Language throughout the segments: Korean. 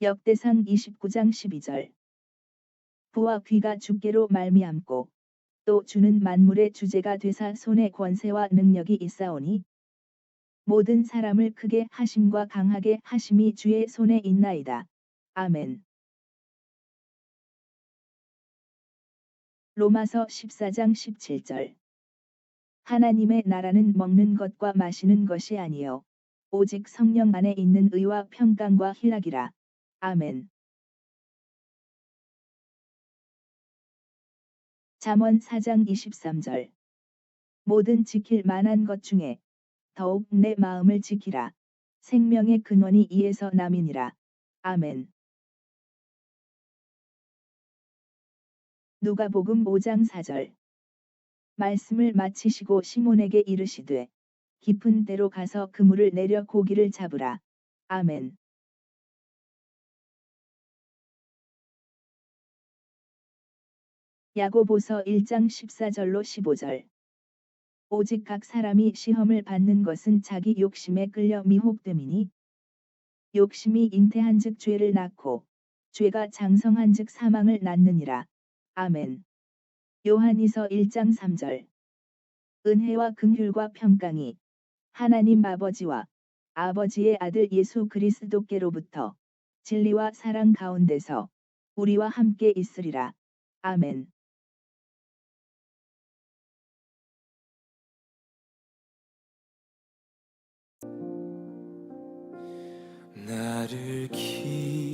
역대상 29장 12절 부와 귀가 주께로 말미암고 또 주는 만물의 주제가 되사 손에 권세와 능력이 있사오니 모든 사람을 크게 하심과 강하게 하심이 주의 손에 있나이다. 아멘. 로마서 14장 17절 하나님의 나라는 먹는 것과 마시는 것이 아니요 오직 성령 안에 있는 의와 평강과 희락이라. 아멘. 잠언 4장 23절 모든 지킬 만한 것 중에 더욱 내 마음을 지키라. 생명의 근원이 이에서 남이니라. 아멘. 누가복음 5장 4절 말씀을 마치시고 시몬에게 이르시되 깊은 데로 가서 그물을 내려 고기를 잡으라. 아멘. 야고보서 1장 14절로 15절 오직 각 사람이 시험을 받는 것은 자기 욕심에 끌려 미혹됨이니 욕심이 잉태한즉 죄를 낳고 죄가 장성한즉 사망을 낳느니라. 아멘. 요한이서 1장 3절 은혜와 긍휼과 평강이 하나님 아버지와 아버지의 아들 예수 그리스도께로부터 진리와 사랑 가운데서 우리와 함께 있으리라. 아멘. 나를 기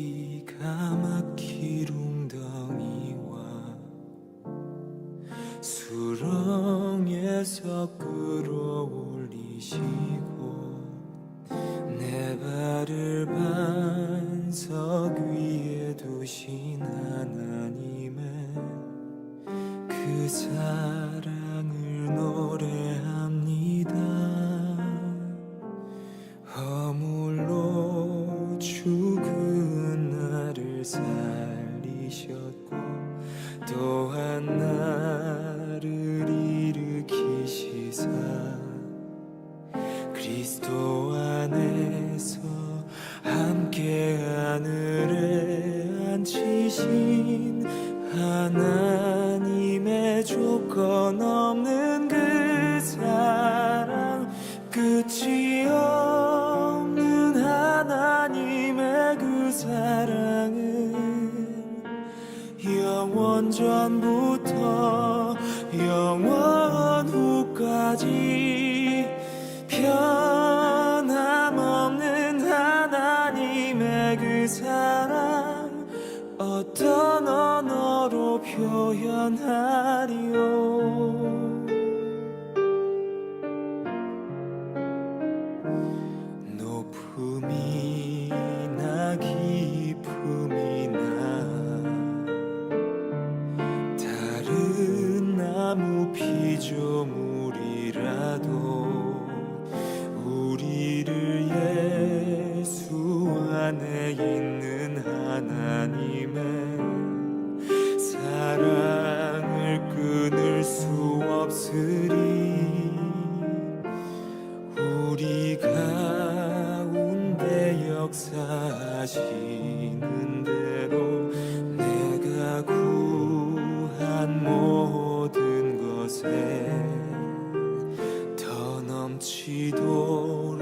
하나님의 조건 없는 그 사랑 끝이 없는 하나님의 그 사랑은 영원 전부터 영원 후까지 표현하리요. 높음이나 깊음이나 다른 나무 피조물이라도 우리를 예수 안에 있는 하나님의 역사하시는 대로 내가 구한 모든 것에 더 넘치도록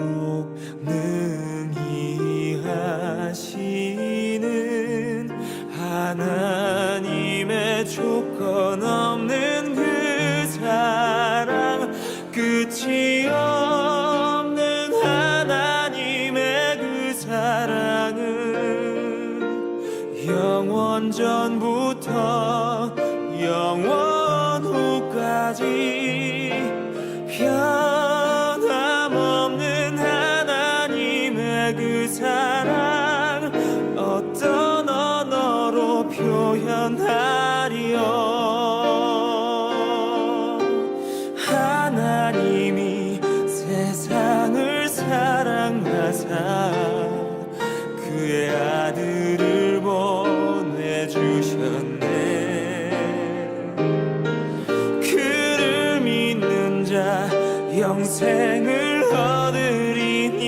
영원 후까지 변함없는 하나님의 그 사랑 어떤 언어로 표현하 자 영생을 얻으리니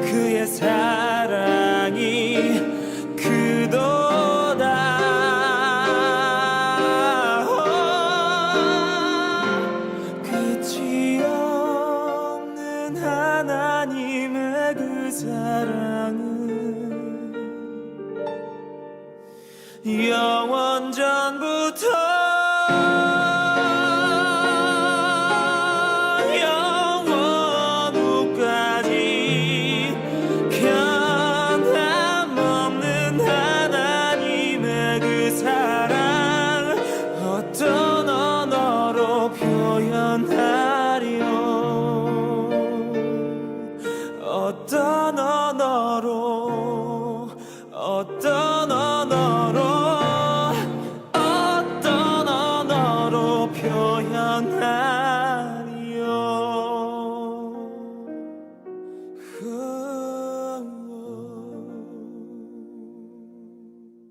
그의 사랑이 그도다. 끝이 없는 하나님의 그 사랑은 영원 전부터